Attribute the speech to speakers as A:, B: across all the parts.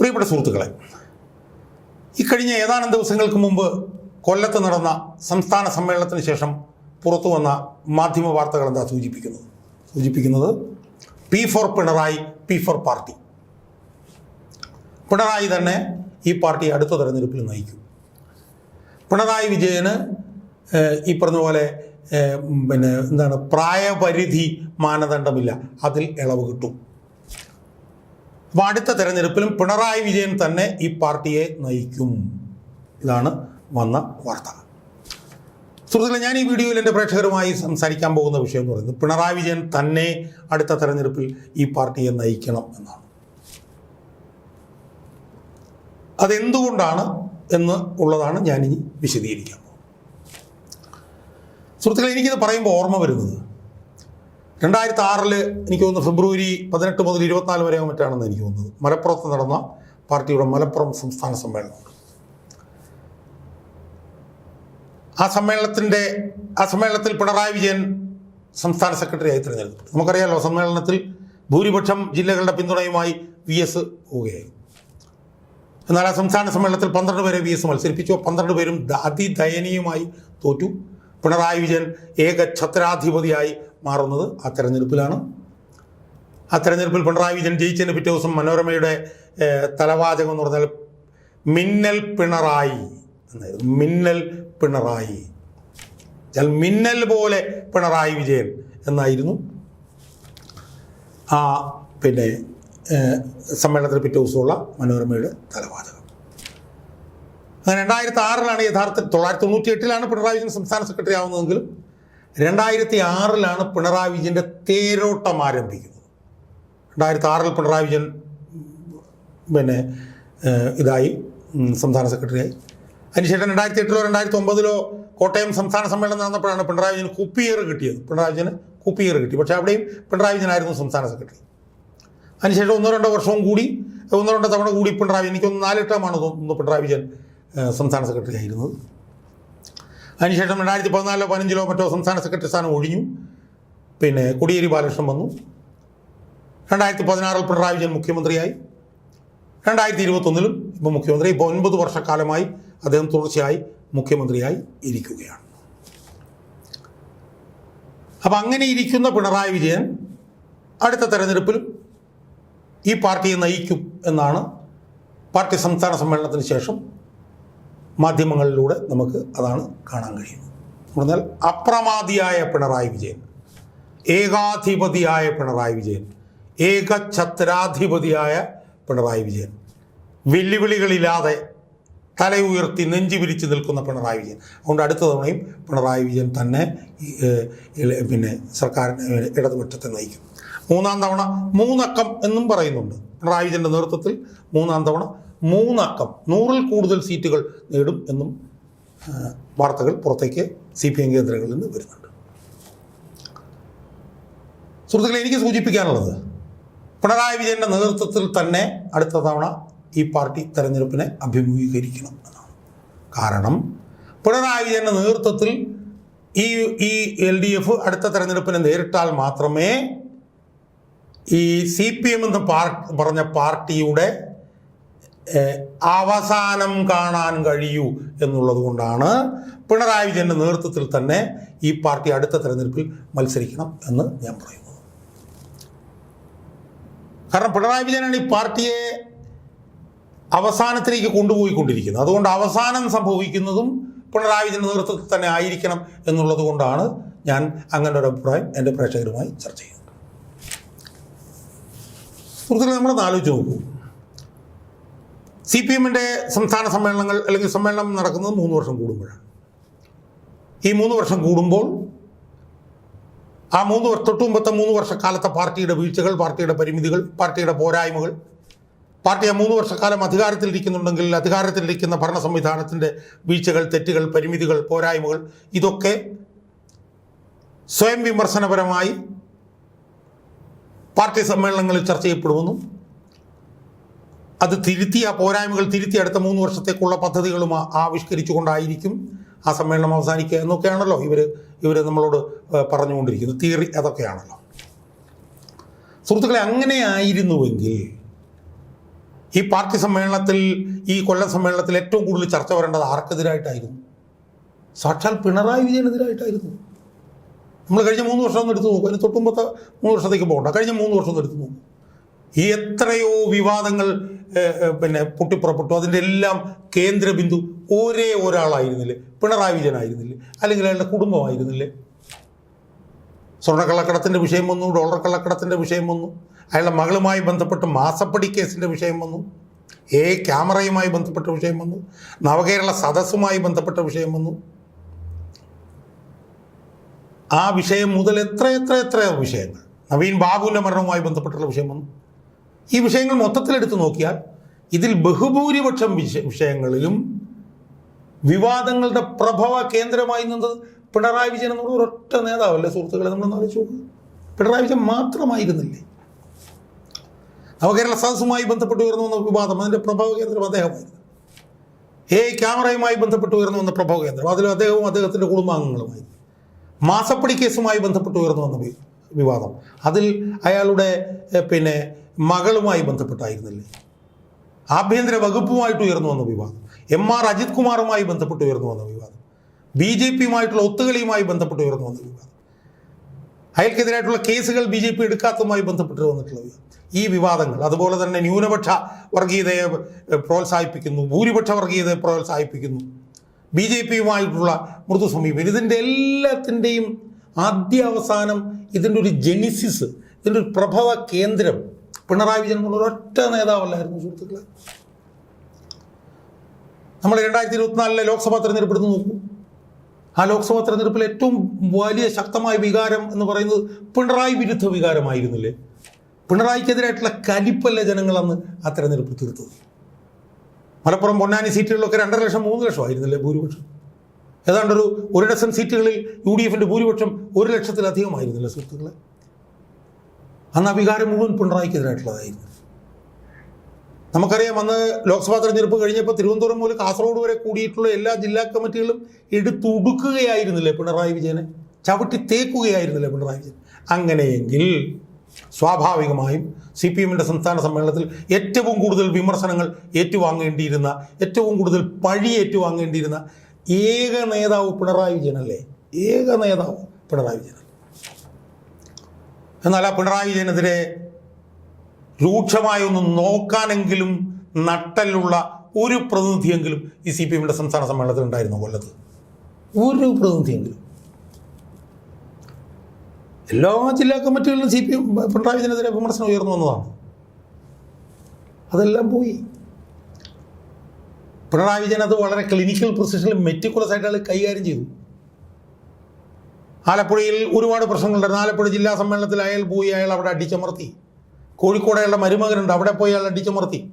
A: പ്രിയപ്പെട്ട സുഹൃത്തുക്കളെ ഇക്കഴിഞ്ഞ ഏതാനും ദിവസങ്ങൾക്ക് മുമ്പ് കൊല്ലത്ത് നടന്ന സംസ്ഥാന സമ്മേളനത്തിന് ശേഷം പുറത്തു വന്ന മാധ്യമ വാർത്തകൾ എന്താ സൂചിപ്പിക്കുന്നത്? സൂചിപ്പിക്കുന്നത് P for Pinarayi P for party. Pinarayi തന്നെ ഈ പാർട്ടി അടുത്ത തെരഞ്ഞെടുപ്പിൽ നയിക്കും. പിണറായി വിജയന് ഈ പറഞ്ഞ പോലെ പിന്നെ എന്താണ് പ്രായപരിധി മാനദണ്ഡമില്ല. അതിൽ ഇളവ് കിട്ടും. അപ്പോൾ അടുത്ത തെരഞ്ഞെടുപ്പിലും പിണറായി വിജയൻ തന്നെ ഈ പാർട്ടിയെ നയിക്കും. ഇതാണ് വന്ന വാർത്ത. സുഹൃത്തുക്കളെ ഞാൻ ഈ വീഡിയോയിൽ എന്റെ പ്രേക്ഷകരുമായി സംസാരിക്കാൻ പോകുന്ന വിഷയം എന്ന് പറയുന്നത് പിണറായി വിജയൻ തന്നെ അടുത്ത തെരഞ്ഞെടുപ്പിൽ ഈ പാർട്ടിയെ നയിക്കണം എന്നാണ്. അതെന്തുകൊണ്ടാണ് എന്ന് ഉള്ളതാണ് ഞാനിനി വിശദീകരിക്കാൻ പോകുന്നത്. സുഹൃത്തുക്കളെ എനിക്കിത് പറയുമ്പോൾ ഓർമ്മ വരുന്നത് രണ്ടായിരത്തി ആറിൽ എനിക്ക് തോന്നുന്നു ഫെബ്രുവരി പതിനെട്ട് മുതൽ ഇരുപത്തിനാല് വരെ മറ്റാണെന്ന് എനിക്ക് തോന്നുന്നത്. മലപ്പുറത്ത് നടന്ന പാർട്ടിയുടെ മലപ്പുറം സംസ്ഥാന സമ്മേളനം. ആ സമ്മേളനത്തിന്റെ ആ സമ്മേളനത്തിൽ പിണറായി വിജയൻ സംസ്ഥാന സെക്രട്ടറി ആയി തിരഞ്ഞെടുത്തു. നമുക്കറിയാലോ സമ്മേളനത്തിൽ ഭൂരിപക്ഷം ജില്ലകളുടെ പിന്തുണയുമായി വി എസ് പോവുകയായിരുന്നു. എന്നാൽ ആ സംസ്ഥാന സമ്മേളനത്തിൽ പന്ത്രണ്ട് പേരെ വി എസ് മത്സരിപ്പിച്ചു. പന്ത്രണ്ട് പേരും അതിദയനീയമായി തോറ്റു. പിണറായി വിജയൻ ഏക ഛത്രാധിപതിയായി മാറുന്നത് ആ തെരഞ്ഞെടുപ്പിലാണ്. ആ തെരഞ്ഞെടുപ്പിൽ പിണറായി വിജയൻ ജയിച്ചതിന് പിറ്റേ ദിവസം മനോരമയുടെ തലവാചകം എന്ന് പറഞ്ഞാൽ മിന്നൽ പിണറായി എന്നായിരുന്നു. മിന്നൽ പിണറായി. മിന്നൽ പോലെ പിണറായി വിജയൻ എന്നായിരുന്നു. ആ പിന്നെ സമ്മേളനത്തിന് പിറ്റേ ദിവസമുള്ള മനോരമയുടെ തലവാചകം. അങ്ങനെ രണ്ടായിരത്തി ആറിലാണ് യഥാർത്ഥത്തിൽ തൊള്ളായിരത്തി തൊണ്ണൂറ്റി എട്ടിലാണ് പിണറായി വിജയൻ സംസ്ഥാന സെക്രട്ടറി ആവുന്നതെങ്കിലും രണ്ടായിരത്തി ആറിലാണ് പിണറായി വിജയന്റെ തേരോട്ടം ആരംഭിക്കുന്നത്. രണ്ടായിരത്തി ആറിൽ പിണറായി വിജയൻ പിന്നെ ഇതായി സംസ്ഥാന സെക്രട്ടറിയായി. അതിനുശേഷം രണ്ടായിരത്തി എട്ടിലോ രണ്ടായിരത്തി ഒമ്പതിലോ കോട്ടയം സംസ്ഥാന സമ്മേളനം നടന്നപ്പോഴാണ് പിണറായി വിജയൻ കുപ്പിയർ കിട്ടിയത്. പിണറായി വിജയന് കുപ്പിയർ കിട്ടി. പക്ഷേ അവിടെയും പിണറായി വിജയനായിരുന്നു സംസ്ഥാന സെക്രട്ടറി. അതിനുശേഷം ഒന്നോ രണ്ടോ വർഷവും കൂടി ഒന്നോ രണ്ടോ തവണ കൂടി പിണറായി എനിക്കൊന്ന് നാല് തോന്നുന്നു പിണറായി വിജയൻ സംസ്ഥാന സെക്രട്ടറി ആയിരുന്നത് അതിനുശേഷം രണ്ടായിരത്തി പതിനാലിലോ പതിനഞ്ചിലോ മറ്റോ സംസ്ഥാന സെക്രട്ടറി സ്ഥാനം ഒഴിഞ്ഞു. പിന്നെ കുടിയേരി ബാലകൃഷ്ണൻ വന്നു. രണ്ടായിരത്തി പതിനാറിൽ പിണറായി വിജയൻ മുഖ്യമന്ത്രിയായി. രണ്ടായിരത്തി ഇരുപത്തൊന്നിലും ഇപ്പോൾ മുഖ്യമന്ത്രി. ഇപ്പോൾ ഒൻപത് വർഷക്കാലമായി അദ്ദേഹം തുടർച്ചയായി മുഖ്യമന്ത്രിയായി ഇരിക്കുകയാണ്. അപ്പം അങ്ങനെ ഇരിക്കുന്ന പിണറായി വിജയൻ അടുത്ത തെരഞ്ഞെടുപ്പിലും ഈ പാർട്ടിയെ നയിക്കും എന്നാണ് പാർട്ടി സംസ്ഥാന സമ്മേളനത്തിന് ശേഷം മാധ്യമങ്ങളിലൂടെ നമുക്ക് അതാണ് കാണാൻ കഴിയുന്നത്. പറഞ്ഞാൽ അപ്രമാദിയായ പിണറായി വിജയൻ ഏകാധിപതിയായ പിണറായി വിജയൻ ഏകഛത്രാധിപതിയായ പിണറായി വിജയൻ വെല്ലുവിളികളില്ലാതെ തല ഉയർത്തി നെഞ്ചു വിരിച്ച് നിൽക്കുന്ന പിണറായി വിജയൻ. അതുകൊണ്ട് അടുത്ത തവണയും പിണറായി വിജയൻ തന്നെ പിന്നെ സർക്കാരിനെ ഏഹ്, ഇടതുപക്ഷത്തെ നയിക്കും. മൂന്നാം തവണ മൂന്നക്കം എന്നും പറയുന്നുണ്ട്. പിണറായി വിജയന്റെ നേതൃത്വത്തിൽ മൂന്നാം തവണ മൂന്നക്കം നൂറിൽ കൂടുതൽ സീറ്റുകൾ നേടും എന്നും വാർത്തകൾ പുറത്തേക്ക് സി പി എം കേന്ദ്രങ്ങളിൽ നിന്ന് വരുന്നുണ്ട്. സുഹൃത്തുക്കളെ എനിക്ക് സൂചിപ്പിക്കാനുള്ളത് പിണറായി വിജയന്റെ നേതൃത്വത്തിൽ തന്നെ അടുത്ത തവണ ഈ പാർട്ടി തെരഞ്ഞെടുപ്പിനെ അഭിമുഖീകരിക്കണം എന്നാണ്. കാരണം പിണറായി വിജയന്റെ നേതൃത്വത്തിൽ ഈ ഈ എൽ ഡി എഫ് അടുത്ത തെരഞ്ഞെടുപ്പിനെ നേരിട്ടാൽ മാത്രമേ ഈ സി പി എം എന്ന് പാർ പറഞ്ഞ പാർട്ടിയുടെ അവസാനം കാണാൻ കഴിയൂ എന്നുള്ളത് കൊണ്ടാണ് പിണറായി വിജയന്റെ നേതൃത്വത്തിൽ തന്നെ ഈ പാർട്ടി അടുത്ത തെരഞ്ഞെടുപ്പിൽ മത്സരിക്കണം എന്ന് ഞാൻ പറയുന്നു. കാരണം പിണറായി വിജയനാണ് ഈ പാർട്ടിയെ അവസാനത്തിലേക്ക് കൊണ്ടുപോയിക്കൊണ്ടിരിക്കുന്നത്. അതുകൊണ്ട് അവസാനം സംഭവിക്കുന്നതും പിണറായി വിജയന്റെ നേതൃത്വത്തിൽ തന്നെ ആയിരിക്കണം എന്നുള്ളത് കൊണ്ടാണ് ഞാൻ അങ്ങനെ ഒരു അഭിപ്രായം എന്റെ പ്രേക്ഷകരുമായി ചർച്ച ചെയ്യുന്നത്. സുഹൃത്തുക്കളെ നമ്മളൊന്ന് ആലോചിച്ച് നോക്കൂ. സി പി എമ്മിന്റെ സംസ്ഥാന സമ്മേളനങ്ങൾ അല്ലെങ്കിൽ സമ്മേളനം നടക്കുന്നത് മൂന്ന് വർഷം കൂടുമ്പോഴാണ്. ഈ മൂന്ന് വർഷം കൂടുമ്പോൾ ആ മൂന്ന് വർഷം തൊട്ട് മുമ്പത്തെ മൂന്ന് വർഷക്കാലത്തെ പാർട്ടിയുടെ വീഴ്ചകൾ പാർട്ടിയുടെ പരിമിതികൾ പാർട്ടിയുടെ പോരായ്മകൾ പാർട്ടി ആ മൂന്ന് വർഷക്കാലം അധികാരത്തിലിരിക്കുന്നുണ്ടെങ്കിൽ അധികാരത്തിലിരിക്കുന്ന ഭരണ സംവിധാനത്തിന്റെ വീഴ്ചകൾ തെറ്റുകൾ പരിമിതികൾ പോരായ്മകൾ ഇതൊക്കെ സ്വയം വിമർശനപരമായി പാർട്ടി സമ്മേളനങ്ങളിൽ ചർച്ച ചെയ്യപ്പെടുമെന്നും അത് തിരുത്തി ആ പോരായ്മകൾ തിരുത്തി അടുത്ത മൂന്ന് വർഷത്തേക്കുള്ള പദ്ധതികളും ആവിഷ്കരിച്ചുകൊണ്ടായിരിക്കും ആ സമ്മേളനം അവസാനിക്കുക എന്നൊക്കെയാണല്ലോ ഇവർ ഇവർ നമ്മളോട് പറഞ്ഞുകൊണ്ടിരിക്കുന്നത്. തിയറി അതൊക്കെയാണല്ലോ. സുഹൃത്തുക്കളെ അങ്ങനെ ആയിരുന്നുവെങ്കിൽ ഈ പാർട്ടി സമ്മേളനത്തിൽ ഈ കൊല്ലം സമ്മേളനത്തിൽ ഏറ്റവും കൂടുതൽ ചർച്ച വരേണ്ടത് ആർക്കെതിരായിട്ടായിരുന്നു? സാക്ഷാൽ പിണറായി വിജയനെതിരായിട്ടായിരുന്നു. നമ്മൾ കഴിഞ്ഞ മൂന്ന് വർഷം ഒന്ന് എടുത്തു നോക്കും. അതിന് തൊട്ടുമ്പത്തെ മൂന്ന് വർഷത്തേക്ക് പോകണ്ട. കഴിഞ്ഞ മൂന്ന് വർഷം ഒന്ന് എടുത്തു നോക്കും. എത്രയോ വിവാദങ്ങൾ പിന്നെ പൊട്ടിപ്പുറപ്പെട്ടു. അതിന്റെ എല്ലാം കേന്ദ്ര ബിന്ദു ഒരേ ഒരാളായിരുന്നില്ലേ? പിണറായി വിജയനായിരുന്നില്ലേ? അല്ലെങ്കിൽ അയാളുടെ കുടുംബമായിരുന്നില്ലേ? സ്വർണക്കള്ളക്കടത്തിന്റെ വിഷയം വന്നു ഡോളർ കള്ളക്കടത്തിന്റെ വിഷയം വന്നു അയാളുടെ മകളുമായി ബന്ധപ്പെട്ട് മാസപ്പടി കേസിന്റെ വിഷയം വന്നു എ ക്യാമറയുമായി ബന്ധപ്പെട്ട വിഷയം വന്നു നവകേരള സദസ്സുമായി ബന്ധപ്പെട്ട വിഷയം വന്നു. ആ വിഷയം മുതൽ എത്ര എത്ര എത്ര വിഷയങ്ങൾ? നവീൻ ബാബുവിന്റെ മരണവുമായി ബന്ധപ്പെട്ടുള്ള വിഷയം വന്നു. ഈ വിഷയങ്ങൾ മൊത്തത്തിലെടുത്ത് നോക്കിയാൽ ഇതിൽ ബഹുഭൂരിപക്ഷം വിഷ- വിഷയങ്ങളിലും വിവാദങ്ങളുടെ പ്രഭവ കേന്ദ്രമായി നിന്നത് പിണറായി വിജയൻ എന്നുള്ള ഒരൊറ്റ നേതാവല്ലേ സുഹൃത്തുക്കളെ? നമ്മൾ ആലോചിച്ചു പിണറായി വിജയൻ മാത്രമായിരുന്നില്ലേ? നവകേരള സദസ്സുമായി ബന്ധപ്പെട്ട് ഉയർന്നു വന്ന വിവാദം അതിന്റെ പ്രഭവ കേന്ദ്രം അദ്ദേഹമായിരുന്നു. ഏ ക്യാമറയുമായി ബന്ധപ്പെട്ട് ഉയർന്നു വന്ന പ്രഭവ കേന്ദ്രം അതിലും അദ്ദേഹവും അദ്ദേഹത്തിന്റെ കുടുംബാംഗങ്ങളുമായിരുന്നു. മാസപ്പടി കേസുമായി ബന്ധപ്പെട്ട് ഉയർന്നു വന്ന വിവാദം. അതിൽ അയാളുടെ പിന്നെ മകളുമായി ബന്ധപ്പെട്ടായിരുന്നില്ലേ? ആഭ്യന്തര വകുപ്പുമായിട്ട് ഉയർന്നു വന്ന വിവാദം. എം ആർ അജിത് കുമാറുമായി ബന്ധപ്പെട്ട് ഉയർന്നു വന്ന വിവാദം. ബി ജെ പിയുമായിട്ടുള്ള ഒത്തുകളിയുമായി ബന്ധപ്പെട്ട് ഉയർന്നു വന്ന വിവാദം. അയാൾക്കെതിരായിട്ടുള്ള കേസുകൾ ബി ജെ പി എടുക്കാത്തതുമായി ബന്ധപ്പെട്ട് വന്നിട്ടുള്ള ഈ വിവാദങ്ങൾ അതുപോലെ തന്നെ ന്യൂനപക്ഷ വർഗീയതയെ പ്രോത്സാഹിപ്പിക്കുന്നു ഭൂരിപക്ഷ വർഗീയതയെ പ്രോത്സാഹിപ്പിക്കുന്നു ബി ജെ പിയുമായിട്ടുള്ള മൃദു സമീപനം. ഇതിന്റെ എല്ലാത്തിന്റെയും ആദ്യ അവസാനം ഇതിന്റെ ഒരു ജെനിസിസ് ഇതിന്റെ ഒരു പ്രഭവ കേന്ദ്രം പിണറായി വിജയൻ എന്നുള്ള ഒരൊറ്റ നേതാവല്ലായിരുന്നു സുഹൃത്തുക്കളെ. നമ്മൾ രണ്ടായിരത്തി ഇരുപത്തിനാലിലെ ലോക്സഭാ തെരഞ്ഞെടുപ്പ് എടുത്ത് നോക്കൂ. ആ ലോക്സഭാ തെരഞ്ഞെടുപ്പിൽ ഏറ്റവും വലിയ ശക്തമായ വികാരം എന്ന് പറയുന്നത് പിണറായി വിരുദ്ധ വികാരമായിരുന്നില്ലേ? പിണറായിക്കെതിരായിട്ടുള്ള കലിപ്പല്ല ജനങ്ങൾ അന്ന് ആ തെരഞ്ഞെടുപ്പ് തീർത്തത്? മലപ്പുറം പൊന്നാനി സീറ്റുകളിലൊക്കെ രണ്ടര ലക്ഷം മൂന്ന് ലക്ഷം ആയിരുന്നില്ലേ ഭൂരിപക്ഷം? ഏതാണ്ട് ഒരു ഒരു ഡസൻ സീറ്റുകളിൽ യു ഡി എഫിന്റെ ഭൂരിപക്ഷം ഒരു ലക്ഷത്തിലധികമായിരുന്നില്ല സുഹൃത്തുക്കളെ? അന്ന് ആ വികാരം മുഴുവൻ പിണറായിക്കെതിരായിട്ടുള്ളതായിരുന്നു. നമുക്കറിയാം അന്ന് ലോക്സഭാ തെരഞ്ഞെടുപ്പ് കഴിഞ്ഞപ്പോൾ തിരുവനന്തപുരം മുതൽ കാസർഗോഡ് വരെ കൂടിയിട്ടുള്ള എല്ലാ ജില്ലാ കമ്മിറ്റികളും എടുത്തുടുക്കുകയായിരുന്നില്ലേ പിണറായി വിജയനെ? ചവിട്ടി തേക്കുകയായിരുന്നില്ലേ പിണറായി വിജയൻ? അങ്ങനെയെങ്കിൽ സ്വാഭാവികമായും സി പി എമ്മിന്റെ സംസ്ഥാന സമ്മേളനത്തിൽ ഏറ്റവും കൂടുതൽ വിമർശനങ്ങൾ ഏറ്റുവാങ്ങേണ്ടിയിരുന്ന ഏറ്റവും കൂടുതൽ പഴി ഏറ്റുവാങ്ങേണ്ടിയിരുന്ന ഏക നേതാവ് പിണറായി വിജയനല്ലേ? ഏക നേതാവ് പിണറായി വിജയൻ എന്നാൽ ആ പിണറായി വിജയനെതിരെ രൂക്ഷമായി ഒന്ന് നോക്കാനെങ്കിലും നട്ടലുള്ള ഒരു പ്രതിനിധിയെങ്കിലും ഈ സി പി എമ്മിന്റെ സംസ്ഥാന സമ്മേളനത്തിൽ ഉണ്ടായിരുന്നു കൊല്ലത്ത്? ഒരു പ്രതിനിധിയെങ്കിലും. എല്ലാ ജില്ലാ കമ്മിറ്റികളിലും സി പി എം പിണറായി വിജയനെതിരെ വിമർശനം ഉയർന്നു വന്നതാണ്. അതെല്ലാം പോയി. പിണറായി വിജയൻ അത് വളരെ ക്ലിനിക്കൽ പ്രൊസിഷനിൽ മെറ്റിക്കുലസ് ആയിട്ട് അയാൾ കൈകാര്യം ചെയ്തു. ആലപ്പുഴയിൽ ഒരുപാട് പ്രശ്നങ്ങളുണ്ടായിരുന്നു. ആലപ്പുഴ ജില്ലാ സമ്മേളനത്തിൽ അയാൾ പോയി അയാൾ അവിടെ അടിച്ചമർത്തി. കോഴിക്കോട് അയാളുടെ മരുമകനുണ്ട് അവിടെ പോയി അയാൾ അടിച്ചമർത്തി.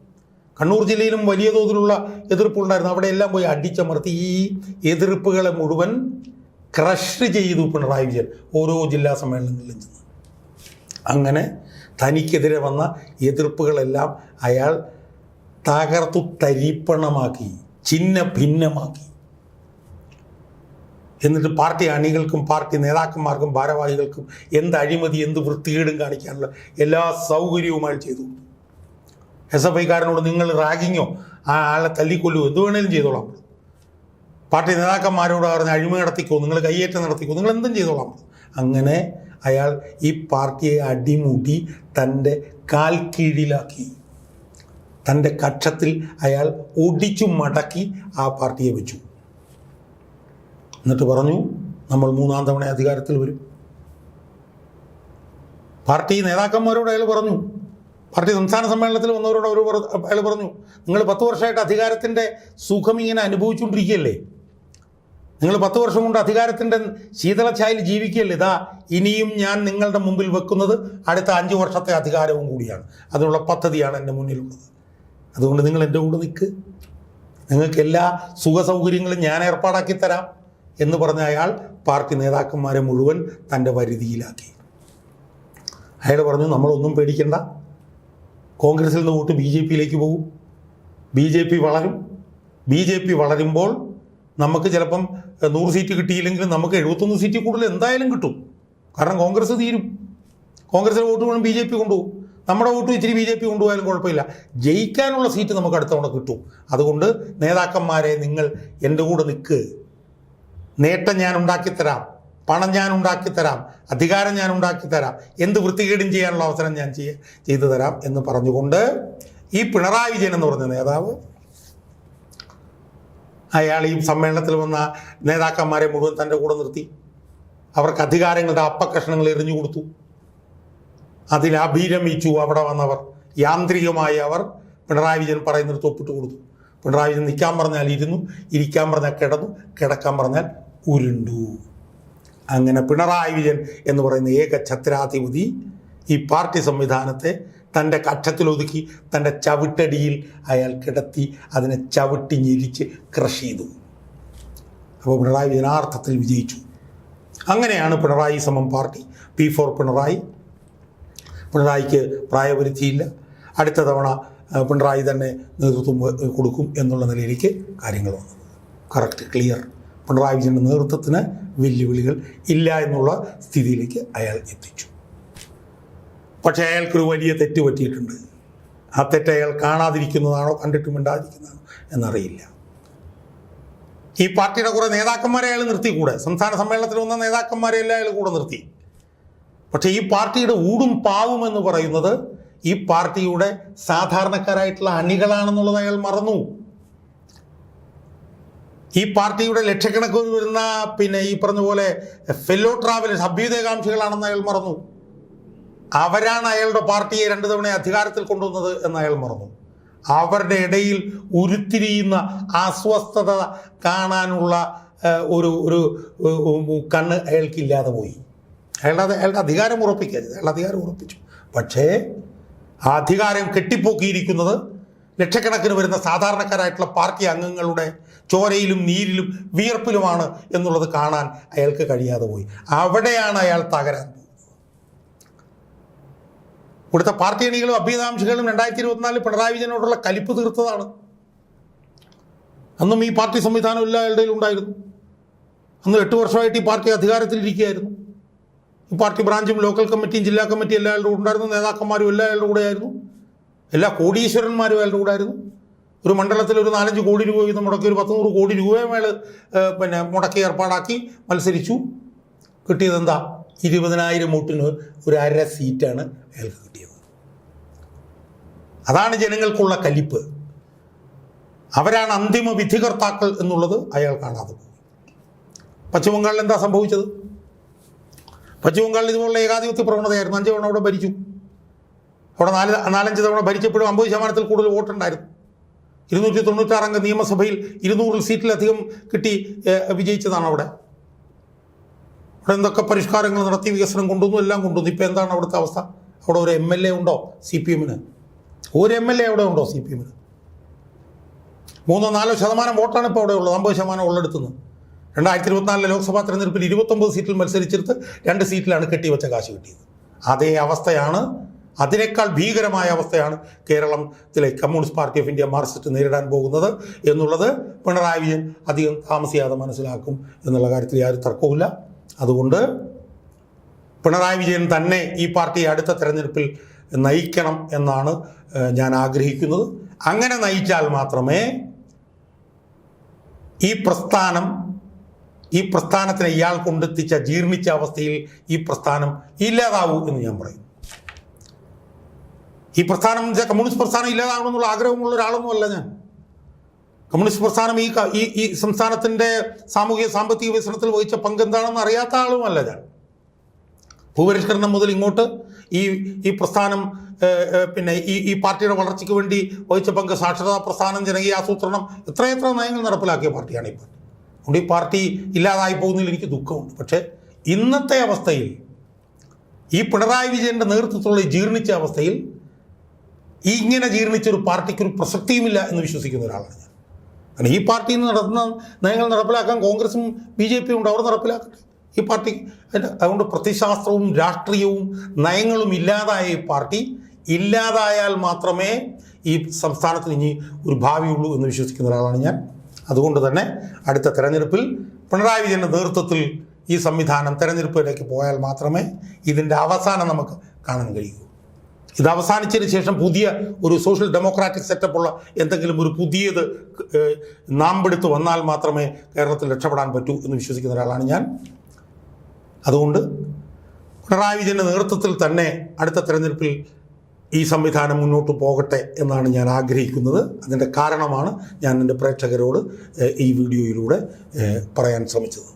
A: കണ്ണൂർ ജില്ലയിലും വലിയ തോതിലുള്ള എതിർപ്പുണ്ടായിരുന്നു. അവിടെ എല്ലാം പോയി അടിച്ചമർത്തി. ഈ എതിർപ്പുകളെ മുഴുവൻ ക്രഷ് ചെയ്തു പിണറായി വിജയൻ ഓരോ ജില്ലാ സമ്മേളനങ്ങളിലും ചെന്ന്. അങ്ങനെ തനിക്കെതിരെ വന്ന എതിർപ്പുകളെല്ലാം അയാൾ തകർത്തു തരിപ്പണമാക്കി ചിഹ്ന ഭിന്നമാക്കി എന്നിട്ട് പാർട്ടി അണികൾക്കും പാർട്ടി നേതാക്കന്മാർക്കും ഭാരവാഹികൾക്കും എന്ത് അഴിമതി എന്ത് വൃത്തികേടും കാണിക്കാനുള്ള എല്ലാ സൗകര്യവുമായി ചെയ്തു. എസ് എഫ് ഐക്കാരനോട് നിങ്ങൾ റാഗിങ്ങോ? ആ ആളെ തല്ലിക്കൊല്ലുവോ? എന്ത് വേണേലും ചെയ്തോളാം. പാർട്ടി നേതാക്കന്മാരോട് പറഞ്ഞ് അഴിമതി നടത്തിക്കോ നിങ്ങൾ കയ്യേറ്റം നടത്തിക്കോ നിങ്ങൾ എന്തും ചെയ്തോളാം. അങ്ങനെ അയാൾ ഈ പാർട്ടിയെ അടിമുടി തന്റെ കാൽ കീഴിലാക്കി. തന്റെ കക്ഷത്തിൽ അയാൾ ഒടിച്ചു മടക്കി ആ പാർട്ടിയെ വെച്ചു. എന്നിട്ട് പറഞ്ഞു നമ്മൾ മൂന്നാം തവണ അധികാരത്തിൽ വരും. പാർട്ടി നേതാക്കന്മാരോട് അയാൾ പറഞ്ഞു പാർട്ടി സംസ്ഥാന സമ്മേളനത്തിൽ വന്നവരോട് അവർ അയാൾ പറഞ്ഞു നിങ്ങൾ പത്ത് വർഷമായിട്ട് അധികാരത്തിന്റെ സുഖം ഇങ്ങനെ അനുഭവിച്ചുകൊണ്ടിരിക്കുകയല്ലേ? നിങ്ങൾ പത്ത് വർഷം കൊണ്ട് അധികാരത്തിന്റെ ശീതളഛായയിൽ ജീവിക്കുകയല്ലേ? ഇതാ ഇനിയും ഞാൻ നിങ്ങളുടെ മുമ്പിൽ വെക്കുന്നത് അടുത്ത അഞ്ച് വർഷത്തെ അധികാരവും കൂടിയാണ്. അതിനുള്ള പദ്ധതിയാണ് എന്റെ മുന്നിലുള്ളത്. അതുകൊണ്ട് നിങ്ങൾ എന്റെ കൂടെ നിൽക്ക്. നിങ്ങൾക്ക് എല്ലാ സുഖ സൗകര്യങ്ങളും ഞാൻ ഏർപ്പാടാക്കി തരാം. എന്ന് പറഞ്ഞ അയാൾ പാർട്ടി നേതാക്കന്മാരെ മുഴുവൻ തന്റെ വരുതിയിലാക്കി. അയാൾ പറഞ്ഞു നമ്മളൊന്നും പേടിക്കണ്ട. കോൺഗ്രസിൽ നിന്ന് വോട്ട് ബി ജെ പിയിലേക്ക് പോകും. ബി ജെ പി വളരും. ബി ജെ പി വളരുമ്പോൾ നമുക്ക് ചിലപ്പം നൂറ് സീറ്റ് കിട്ടിയില്ലെങ്കിലും നമുക്ക് എഴുപത്തൊന്ന് സീറ്റ് കൂടുതൽ എന്തായാലും കിട്ടും. കാരണം കോൺഗ്രസ് തീരും. കോൺഗ്രസിലെ വോട്ട് വേണം ബി ജെ പി കൊണ്ടുപോകും. നമ്മുടെ വോട്ട് ഇച്ചിരി ബി ജെ പി കൊണ്ടുപോയാലും കുഴപ്പമില്ല. ജയിക്കാനുള്ള സീറ്റ് നമുക്ക് അടുത്തവണ കിട്ടും. അതുകൊണ്ട് നേതാക്കന്മാരെ നിങ്ങൾ എന്റെ കൂടെ നിൽക്ക്. നേട്ടം ഞാൻ ഉണ്ടാക്കിത്തരാം പണം ഞാൻ ഉണ്ടാക്കിത്തരാം അധികാരം ഞാൻ ഉണ്ടാക്കിത്തരാം എന്ത് വൃത്തികേടും ചെയ്യാനുള്ള അവസരം ഞാൻ ചെയ്യ ചെയ്തു തരാം എന്ന് പറഞ്ഞുകൊണ്ട് ഈ പിണറായി വിജയൻ എന്ന് പറഞ്ഞ നേതാവ് അയാൾ ഈ സമ്മേളനത്തിൽ വന്ന നേതാക്കന്മാരെ മുഴുവൻ തന്റെ കൂടെ നിർത്തി. അവർക്ക് അധികാരങ്ങളുടെ അപ്പക്കഷ്ണങ്ങൾ എറിഞ്ഞു കൊടുത്തു. അതിൽ അഭിരമിച്ചു അവിടെ വന്നവർ യാന്ത്രികമായി അവർ പിണറായി വിജയൻ പറയുന്നിടത്ത് ഒപ്പിട്ട് കൊടുത്തു. പിണറായി വിജയൻ നിൽക്കാൻ പറഞ്ഞാൽ ഇരുന്നു ഇരിക്കാൻ പറഞ്ഞാൽ കിടന്നു കിടക്കാൻ പറഞ്ഞാൽ ഉരുണ്ടു. അങ്ങനെ പിണറായി വിജയൻ എന്ന് പറയുന്ന ഏക ഛത്രാധിപതി ഈ പാർട്ടി സംവിധാനത്തെ തന്റെ കക്ഷത്തിലൊതുക്കി തന്റെ ചവിട്ടടിയിൽ അയാൾ കിടത്തി അതിനെ ചവിട്ടി ഞെരിച്ച് ക്രഷ് ചെയ്തു. അപ്പോൾ പിണറായി വിജയൻ അർത്ഥത്തിൽ വിജയിച്ചു. അങ്ങനെയാണ് പിണറായി സമം പാർട്ടി. P for Pinarayi. പിണറായിക്ക് പ്രായപരിധിയില്ല. അടുത്ത തവണ പിണറായി തന്നെ നേതൃത്വം കൊടുക്കും എന്നുള്ള നിലയിലേക്ക് കാര്യങ്ങൾ വന്നു. Correct clear. പിണറായി വിജയന്റെ നേതൃത്വത്തിന് വെല്ലുവിളികൾ ഇല്ല എന്നുള്ള സ്ഥിതിയിലേക്ക് അയാൾ എത്തിച്ചു. പക്ഷേ അയാൾക്കൊരു വലിയ തെറ്റ് പറ്റിയിട്ടുണ്ട്. ആ തെറ്റ് അയാൾ കാണാതിരിക്കുന്നതാണോ കണ്ടിട്ടും മിണ്ടാതിരിക്കുന്നതാണോ എന്നറിയില്ല. ഈ പാർട്ടിയുടെ കുറേ നേതാക്കന്മാരെ അയാൾ നിർത്തിക്കൂടെ സംസ്ഥാന സമ്മേളനത്തിൽ വന്ന നേതാക്കന്മാരെ എല്ലാം അയാൾ കൂടെ നിർത്തി. പക്ഷേ ഈ പാർട്ടിയുടെ ഊടും പാവും എന്ന് പറയുന്നത് ഈ പാർട്ടിയുടെ സാധാരണക്കാരായിട്ടുള്ള അണികളാണെന്നുള്ളത് അയാൾ മറന്നു. ഈ പാർട്ടിയുടെ ലക്ഷക്കണക്കിന് വരുന്ന പിന്നെ ഈ പറഞ്ഞ പോലെ ഫെല്ലോ ട്രാവലേഴ്സ് അഭ്യുദയകാംക്ഷികളാണെന്ന് അയാൾ മറന്നു. അവരാണ് അയാളുടെ പാർട്ടിയെ രണ്ടു തവണ അധികാരത്തിൽ കൊണ്ടുവന്നത് എന്ന് അയാൾ മറന്നു. അവരുടെ ഇടയിൽ ഉരുത്തിരിയുന്ന അസ്വസ്ഥത കാണാനുള്ള ഒരു ഒരു കണ്ണ് കണ്ണ് അയാൾക്കില്ലാതെ പോയി. അയാളുടെ അയാളുടെ അധികാരം ഉറപ്പിക്കരുത്. അയാളുടെ അധികാരം ഉറപ്പിച്ചു. പക്ഷേ ആ അധികാരം കെട്ടിപ്പോക്കിയിരിക്കുന്നത് ലക്ഷക്കണക്കിന് വരുന്ന സാധാരണക്കാരായിട്ടുള്ള പാർട്ടി അംഗങ്ങളുടെ ചോരയിലും നീരിലും വിയർപ്പിലുമാണ് എന്നുള്ളത് കാണാൻ അയാൾക്ക് കഴിയാതെ പോയി. അവിടെയാണ് അയാൾ തകരാൻ ഇവിടുത്തെ പാർട്ടി അണികളും അഭ്യതാംശികളും രണ്ടായിരത്തി ഇരുപത്തിനാലിൽ പിണറായി വിജയനോടുള്ള കലിപ്പ് തീർത്തതാണ്. അന്നും ഈ പാർട്ടി സംവിധാനം എല്ലാ ഇടയിലും ഉണ്ടായിരുന്നു. അന്ന് എട്ട് വർഷമായിട്ട് ഈ പാർട്ടി അധികാരത്തിലിരിക്കുകയായിരുന്നു ഈ പാർട്ടി ബ്രാഞ്ചും ലോക്കൽ കമ്മിറ്റിയും ജില്ലാ കമ്മിറ്റിയും എല്ലാ അയാളുടെ കൂടെ ഉണ്ടായിരുന്നു. നേതാക്കന്മാരും എല്ലാ അയാളുടെ കൂടെയായിരുന്നു. എല്ലാ കോടീശ്വരന്മാരും അയാളുടെ കൂടെ ആയിരുന്നു. ഒരു മണ്ഡലത്തിൽ ഒരു നാലഞ്ച് കോടി രൂപ വീതം മുടക്കി ഒരു പത്ത് നൂറ് കോടി രൂപയും അയാൾ പിന്നെ മുടക്കി ഏർപ്പാടാക്കി മത്സരിച്ചു. കിട്ടിയത് എന്താ ഇരുപതിനായിരം വോട്ടിന് ഒരു അര സീറ്റാണ് അയാൾക്ക് കിട്ടിയത്. അതാണ് ജനങ്ങൾക്കുള്ള കലിപ്പ്. അവരാണ് അന്തിമ വിധികർത്താക്കൾ എന്നുള്ളത് അയാൾ കാണാതെ പോയി. പശ്ചിമബംഗാളിൽ എന്താ സംഭവിച്ചത്? പശ്ചിമബംഗാളിൽ ഇതുപോലുള്ള ഏകാധിപത്യ പ്രവണതയായിരുന്നു. അഞ്ച് തവണ അവിടെ ഭരിച്ചു. അവിടെ നാല് നാലഞ്ച് തവണ ഭരിച്ചപ്പോഴും അമ്പത് ശതമാനത്തിൽ കൂടുതൽ വോട്ടുണ്ടായിരുന്നു. ഇരുന്നൂറ്റി തൊണ്ണൂറ്റാറംഗ നിയമസഭയിൽ ഇരുന്നൂറിൽ സീറ്റിലധികം കിട്ടി വിജയിച്ചതാണ് അവിടെ. അവിടെ എന്തൊക്കെ പരിഷ്കാരങ്ങൾ നടത്തി വികസനം കൊണ്ടുവന്നു എല്ലാം കൊണ്ടുവന്നു. ഇപ്പോൾ എന്താണ് അവിടുത്തെ അവസ്ഥ? അവിടെ ഒരു എം എൽ എ ഉണ്ടോ? സി പി എമ്മിന് ഒരു എം എൽ എ അവിടെ ഉണ്ടോ സി പി എമ്മിന് മൂന്നോ നാലോ ശതമാനം വോട്ടാണ് ഇപ്പോൾ അവിടെ ഉള്ളത്. അമ്പത് ശതമാനം ഉള്ളെടുത്തുനിന്ന്. രണ്ടായിരത്തി ഇരുപത്തിനാലിലെ ലോക്സഭാ തെരഞ്ഞെടുപ്പിൽ ഇരുപത്തൊമ്പത് സീറ്റിൽ മത്സരിച്ചെടുത്ത് രണ്ട് സീറ്റിലാണ് കെട്ടിവെച്ച കാശ് കിട്ടിയത്. അതേ അവസ്ഥയാണ് അതിനേക്കാൾ ഭീകരമായ അവസ്ഥയാണ് കേരളത്തിലെ communist party of India Marxist നേരിടാൻ പോകുന്നത് എന്നുള്ളത് പിണറായി വിജയൻ അധികം താമസിയാതെ മനസ്സിലാക്കും എന്നുള്ള കാര്യത്തിൽ യാതൊരു തർക്കവുമില്ല. അതുകൊണ്ട് പിണറായി വിജയൻ തന്നെ ഈ പാർട്ടിയെ അടുത്ത തെരഞ്ഞെടുപ്പിൽ നയിക്കണം എന്നാണ് ഞാൻ ആഗ്രഹിക്കുന്നത്. അങ്ങനെ നയിച്ചാൽ മാത്രമേ ഈ പ്രസ്ഥാനം ഈ പ്രസ്ഥാനത്തിനെ ഇയാൾ കൊണ്ടെത്തിച്ച ജീർണിച്ച അവസ്ഥയിൽ ഈ പ്രസ്ഥാനം ഇല്ലാതാവൂ എന്ന് ഞാൻ പറയും. ഈ പ്രസ്ഥാനം എന്ന് വെച്ചാൽ കമ്മ്യൂണിസ്റ്റ് പ്രസ്ഥാനം ഇല്ലാതാകണമെന്നുള്ള ആഗ്രഹമുള്ള ഒരാളൊന്നുമല്ല ഞാൻ. കമ്മ്യൂണിസ്റ്റ് പ്രസ്ഥാനം ഈ ഈ ഈ സംസ്ഥാനത്തിന്റെ സാമൂഹിക സാമ്പത്തിക വികസനത്തിൽ വഹിച്ച പങ്ക് എന്താണെന്ന് അറിയാത്ത ആളുമല്ല ഞാൻ. ഭൂപരിഷ്കരണം മുതൽ ഇങ്ങോട്ട് ഈ ഈ പ്രസ്ഥാനം പിന്നെ ഈ ഈ പാർട്ടിയുടെ വളർച്ചയ്ക്ക് വേണ്ടി വഹിച്ച പങ്ക് സാക്ഷരതാ പ്രസ്ഥാനം ജനകീയ ആസൂത്രണം എത്രയെത്ര നയങ്ങൾ നടപ്പിലാക്കിയ പാർട്ടിയാണ് ഈ പാർട്ടി. അതുകൊണ്ട് ഈ പാർട്ടി ഇല്ലാതായി പോകുന്നതിൽ എനിക്ക് ദുഃഖമുണ്ട്. പക്ഷേ ഇന്നത്തെ അവസ്ഥയിൽ ഈ പിണറായി വിജയന്റെ നേതൃത്വത്തിലുള്ള ജീർണിച്ച അവസ്ഥയിൽ ഈ ഇങ്ങനെ ജീർണിച്ച ഒരു പാർട്ടിക്ക് ഒരു പ്രസക്തിയുമില്ല എന്ന് വിശ്വസിക്കുന്ന ഒരാളാണ് ഞാൻ. കാരണം ഈ പാർട്ടിയിൽ നിന്ന് നടത്തുന്ന നയങ്ങൾ നടപ്പിലാക്കാൻ കോൺഗ്രസും ബി ജെ പിയും ഉണ്ട്. അവർ നടപ്പിലാക്കട്ടെ. ഈ പാർട്ടി അതുകൊണ്ട് പ്രതിശാസ്ത്രവും രാഷ്ട്രീയവും നയങ്ങളും ഇല്ലാതായ ഈ പാർട്ടി ഇല്ലാതായാൽ മാത്രമേ ഈ സംസ്ഥാനത്തിന് ഇനി ഒരു ഭാവിയുള്ളൂ എന്ന് വിശ്വസിക്കുന്ന ഒരാളാണ് ഞാൻ. അതുകൊണ്ട് തന്നെ അടുത്ത തെരഞ്ഞെടുപ്പിൽ പിണറായി വിജയന്റെ നേതൃത്വത്തിൽ ഈ സംവിധാനം തെരഞ്ഞെടുപ്പിലേക്ക് പോയാൽ മാത്രമേ ഇതിന്റെ അവസാനം നമുക്ക് കാണാൻ കഴിയൂ. ഇത് അവസാനിച്ചതിന് ശേഷം പുതിയ ഒരു സോഷ്യൽ ഡെമോക്രാറ്റിക് സെറ്റപ്പുള്ള എന്തെങ്കിലും ഒരു പുതിയത് നാമ്പെടുത്ത് വന്നാൽ മാത്രമേ കേരളത്തിൽ രക്ഷപ്പെടാൻ പറ്റൂ എന്ന് വിശ്വസിക്കുന്ന ഒരാളാണ് ഞാൻ. അതുകൊണ്ട് പിണറായി വിജയന്റെ നേതൃത്വത്തിൽ തന്നെ അടുത്ത തിരഞ്ഞെടുപ്പിൽ ഈ സംവിധാനം മുന്നോട്ട് പോകട്ടെ എന്നാണ് ഞാൻ ആഗ്രഹിക്കുന്നത്. അതിന്റെ കാരണമാണ് ഞാൻ എന്റെ പ്രേക്ഷകരോട് ഈ വീഡിയോയിലൂടെ പറയാൻ ശ്രമിച്ചത്.